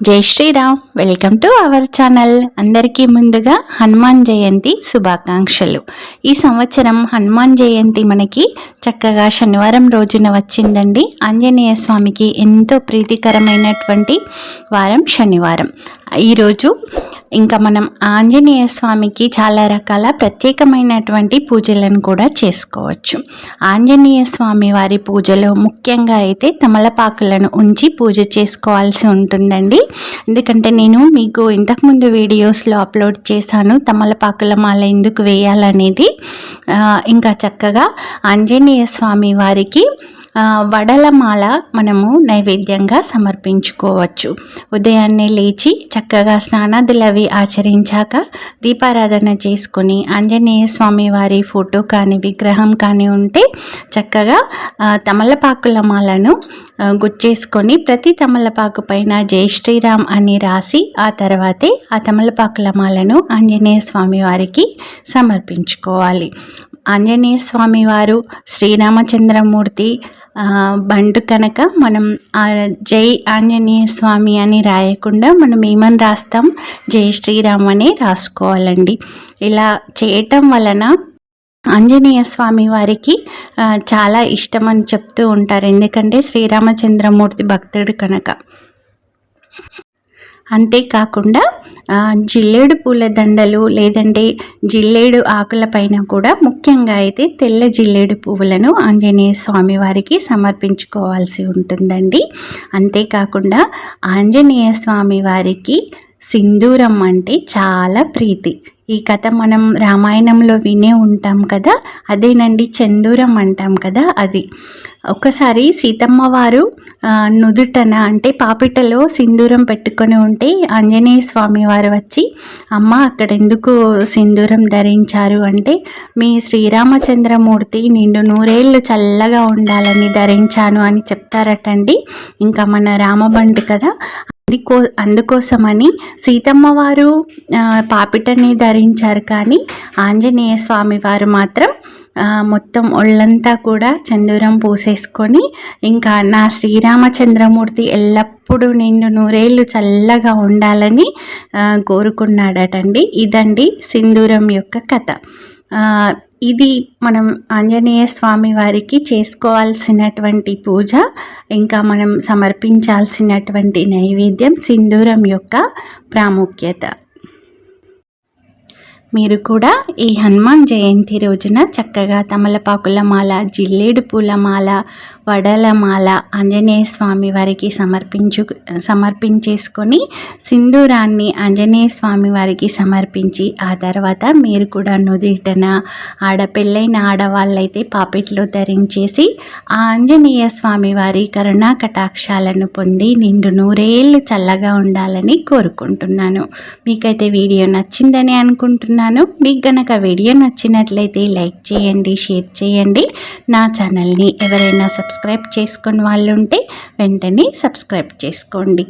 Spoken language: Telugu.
జై Shri Ram. Welcome to our channel అందరికీ ముందుగా హనుమాన్ జయంతి శుభాకాంక్షలు. ఈ సంవత్సరం హనుమాన్ జయంతి మనకి చక్కగా శనివారం రోజున వచ్చిందండి. ఆంజనేయ స్వామికి ఎంతో ప్రీతికరమైనటువంటి వారం శనివారం. ఈరోజు ఇంకా మనం ఆంజనేయ స్వామికి చాలా రకాల ప్రత్యేకమైనటువంటి పూజలను కూడా చేసుకోవచ్చు. ఆంజనేయ స్వామి వారి పూజలో ముఖ్యంగా అయితే తమలపాకులను ఉంచి పూజ చేసుకోవాల్సి ఉంటుందండి. ఎందుకంటే నేను మీకు ఇంతకుముందు వీడియోస్లో అప్లోడ్ చేశాను తమలపాకుల మాల ఎందుకు వేయాలనేది. ఇంకా చక్కగా ఆంజనేయ స్వామి వారికి వడలమాల మనము నైవేద్యంగా సమర్పించుకోవచ్చు. ఉదయాన్నే లేచి చక్కగా స్నానాదులవి ఆచరించాక దీపారాధన చేసుకుని ఆంజనేయ స్వామి వారి ఫోటో కానీ విగ్రహం కానీ ఉంటే చక్కగా తమలపాకుల మాలను గుచ్చేసుకొని ప్రతి తమలపాకు పైన జై శ్రీరామ్ అని రాసి ఆ తర్వాతే ఆ తమలపాకుల మాలను ఆంజనేయ స్వామి వారికి సమర్పించుకోవాలి. ఆంజనేయ స్వామి వారు శ్రీరామచంద్రమూర్తి బండు కనుక మనం జై ఆంజనేయ స్వామి అని రాయకుండా మనం ఏమని రాస్తాం? జై శ్రీరామ్ అని రాసుకోవాలండి. ఇలా చేయటం వలన ఆంజనేయ స్వామి వారికి చాలా ఇష్టం అని చెప్తూ ఉంటారు. ఎందుకంటే శ్రీరామచంద్రమూర్తి భక్తుడు కనుక. అంతేకాకుండా జిల్లేడు పూల దండలు లేదంటే జిల్లేడు ఆకుల పైన కూడా ముఖ్యంగా అయితే తెల్ల జిల్లేడు పువ్వులను ఆంజనేయ స్వామి వారికి సమర్పించుకోవాల్సి ఉంటుందండి. అంతేకాకుండా ఆంజనేయ స్వామి వారికి సింధూరం అంటే చాలా ప్రీతి. ఈ కథ మనం రామాయణంలో వినే ఉంటాం కదా? అదేనండి చందూరం అంటాం కదా అది. ఒకసారి సీతమ్మ వారు నుదుటన అంటే పాపిటలో సింధూరం పెట్టుకొని ఉంటే ఆంజనేయ స్వామి వారు వచ్చి అమ్మ అక్కడ ఎందుకు సింధూరం ధరించారు? అంటే మీ శ్రీరామచంద్రమూర్తి నిండు నూరేళ్ళు చల్లగా ఉండాలని ధరించాను అని చెప్తారటండి. ఇంకా మన రామబండి కదా అందుకో అందుకోసమని సీతమ్మ వారు పాపిటని ధరించారు కానీ ఆంజనేయ స్వామి వారు మాత్రం మొత్తం ఒళ్ళంతా కూడా చందూరం పూసేసుకొని ఇంకా నా శ్రీరామచంద్రమూర్తి ఎల్లప్పుడూ నిండు నూరేళ్ళు చల్లగా ఉండాలని కోరుకున్నాడటండి. ఇదండి సింధూరం యొక్క కథ. ఇది మనం ఆంజనేయ స్వామి వారికి చేసుకోవాల్సినటువంటి పూజ ఇంకా మనం సమర్పించాల్సినటువంటి నైవేద్యం సింధూరం యొక్క ప్రాముఖ్యత. మీరు కూడా ఈ హనుమాన్ జయంతి రోజున చక్కగా తమలపాకుల మాల జిల్లేడు పూల మాల వడల మాల ఆంజనేయ స్వామి వారికి సమర్పించు సమర్పించేసుకొని సింధూరాన్ని ఆంజనేయ స్వామి వారికి సమర్పించి ఆ తర్వాత మీరు కూడా నుదిటన ఆడపిల్లైన ఆడవాళ్ళైతే పాపిట్లో ధరించేసి ఆ ఆంజనేయ స్వామి వారి కరుణా కటాక్షాలను పొంది నిండు నూరేళ్ళు చల్లగా ఉండాలని కోరుకుంటున్నాను. మీకైతే వీడియో నచ్చిందని అనుకుంటున్నాను. అనుకుంటున్నాను మీకు గనక వీడియో నచ్చినట్లయితే లైక్ చేయండి షేర్ చేయండి. నా ఛానల్ని ఎవరైనా సబ్స్క్రైబ్ చేసుకుని వాళ్ళు ఉంటే వెంటనే సబ్స్క్రైబ్ చేసుకోండి.